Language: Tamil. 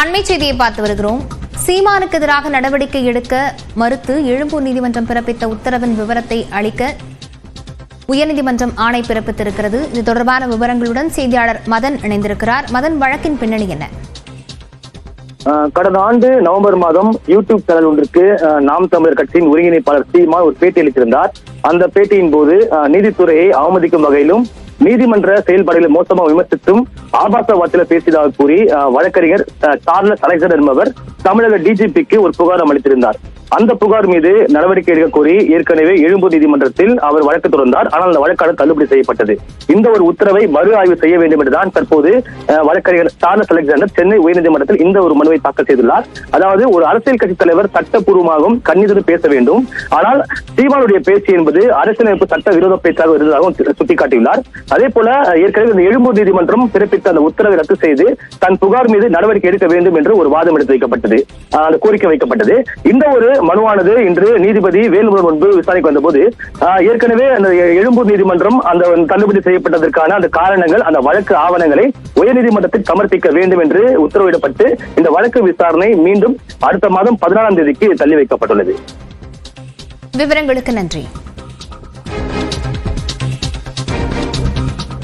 அண்மை செய்தியை பார்த்து வருகிறோம். சீமானுக்கு எதிராக நடவடிக்கை எடுக்க மறுத்து எழும்பூர் நீதிமன்றம் பிறப்பித்த உத்தரவின் விவரத்தை அளிக்க உயர்நீதிமன்றம் ஆணை பிறப்பித்திருக்கிறது. இது தொடர்பான விவரங்களுடன் செய்தியாளர் மதன் இணைந்திருக்கிறார். மதன் வழக்கின் பின்னணி என்ன? ஆஹ் கடந்த ஆண்டு நவம்பர் மாதம் யூடியூப் சேனல் ஒன்றுக்கு நாம் தமிழர் கட்சியின் ஒருங்கிணைப்பாளர் சீமான் ஒரு பேட்டி அளித்திருந்தார். அந்த பேட்டியின் போது ஆஹ் நீதித்துறையை அவமதிக்கும் வகையிலும் நீதிமன்ற செயல்பாடுகளை மோசமாக விமர்சித்தும் ஆபாச வார்த்தையில பேசியதாக கூறி வழக்கறிஞர் சார்லஸ் அலெக்சர் என்பவர் தமிழக டிஜிபிக்கு ஒரு புகாரம் அளித்திருந்தார். அந்த புகார் மீது நடவடிக்கை எடுக்க கோரி ஏற்கனவே எழும்பூர் நீதிமன்றத்தில் அவர் வழக்கு தொடர்ந்தார். ஆனால் அந்த வழக்கான தள்ளுபடி செய்யப்பட்டது. இந்த ஒரு உத்தரவை மறு ஆய்வு செய்ய வேண்டும் என்றுதான் தற்போது வழக்கறிஞர் சார்லஸ் அலெக்சாண்டர் சென்னை உயர்நீதிமன்றத்தில் இந்த ஒரு மனுவை தாக்கல் செய்துள்ளார். அதாவது ஒரு அரசியல் கட்சி தலைவர் சட்டப்பூர்வமாகவும் கண்ணிதழ் பேச வேண்டும். ஆனால் சீமானுடைய பேச்சு என்பது அரசியலமைப்பு சட்ட விரோத பேச்சாக இருந்ததாகவும் சுட்டிக்காட்டியுள்ளார். அதே போல ஏற்கனவே இந்த எழும்பூர் நீதிமன்றம் பிறப்பித்த அந்த உத்தரவை ரத்து செய்து தன் புகார் மீது நடவடிக்கை எடுக்க வேண்டும் என்று ஒரு வாதம் எடுத்து வைக்கப்பட்டது. அந்த கோரிக்கை வைக்கப்பட்டது. இந்த ஒரு மனுவானது இன்று நீதிபதி வேலுமுருகன் முன்பு விசாரணைக்கு வந்தபோது ஏற்கனவே அந்த எழும்பூர் நீதிமன்றம் அந்த தள்ளுபடி செய்யப்பட்டதற்கான அந்த காரணங்கள் அந்த வழக்கு ஆவணங்களை உயர்நீதிமன்றத்தில் சமர்ப்பிக்க வேண்டும் என்று உத்தரவிடப்பட்டு இந்த வழக்கு விசாரணை மீண்டும் அடுத்த மாதம் பதினாலாம் தேதிக்கு தள்ளி வைக்கப்பட்டுள்ளது. விவரங்களுக்கு நன்றி.